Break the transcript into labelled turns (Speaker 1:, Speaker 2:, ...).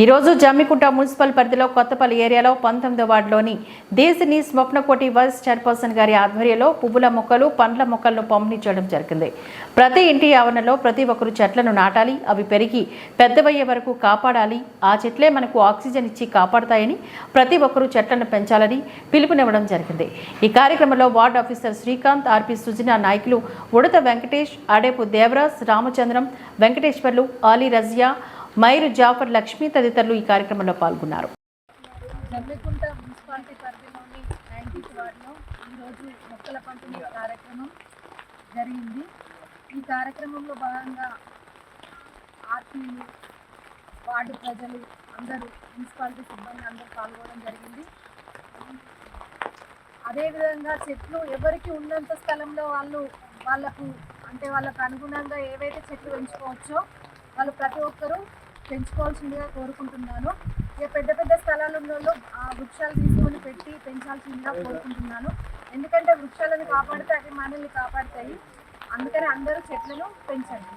Speaker 1: ఈరోజు జమ్మికుంట మున్సిపల్ పరిధిలో కొత్తపల్లి ఏరియాలో పంతొమ్మిదో వార్డులోని దేశిని స్వప్నకోటి వైస్ చైర్పర్సన్ గారి ఆధ్వర్యంలో పువ్వుల మొక్కలు పండ్ల మొక్కలను పంపిణీ చేయడం జరిగింది. ప్రతి ఇంటి ఆవరణలో ప్రతి ఒక్కరు చెట్లను నాటాలి అవి పెరిగి పెద్దవయ్యే వరకు కాపాడాలి. ఆ చెట్లే మనకు ఆక్సిజన్ ఇచ్చి కాపాడతాయని ప్రతి ఒక్కరూ చెట్లను పెంచాలని పిలుపునివ్వడం జరిగింది. ఈ కార్యక్రమంలో ward officer Srikanth RP Sujana నాయకులు ఉడత వెంకటేష్ అడేపు దేవరాజ్ రామచంద్రం వెంకటేశ్వర్లు ఆలీ రజియా మైరు జాఫర్ లక్ష్మి తదితరులు ఈ కార్యక్రమంలో పాల్గొన్నారు.
Speaker 2: మున్సిపాలిటీ ఈరోజు మొక్కల పంపిణీ కార్యక్రమం జరిగింది. ఈ కార్యక్రమంలో భాగంగా ఆర్టీలు వార్డు ప్రజలు అందరూ మున్సిపాలిటీ సిబ్బంది అందరూ పాల్గొనడం జరిగింది. అదేవిధంగా చెట్లు ఎవరికి ఉన్నంత స్థలంలో వాళ్ళు వాళ్ళకు అంటే వాళ్ళకు అనుగుణంగా ఏవైతే చెట్లు పెంచుకోవచ్చో వాళ్ళు ప్రతి ఒక్కరూ పెంచుకోవాల్సిందిగా కోరుకుంటున్నాను. ఇక పెద్ద పెద్ద స్థలాలలో ఆ వృక్షాలు తీసుకొని పెట్టి పెంచాల్సిందిగా కోరుకుంటున్నాను. ఎందుకంటే వృక్షాలను కాపాడితే అవి మనల్ని కాపాడతాయి. అందుకని అందరూ చెట్లను పెంచండి.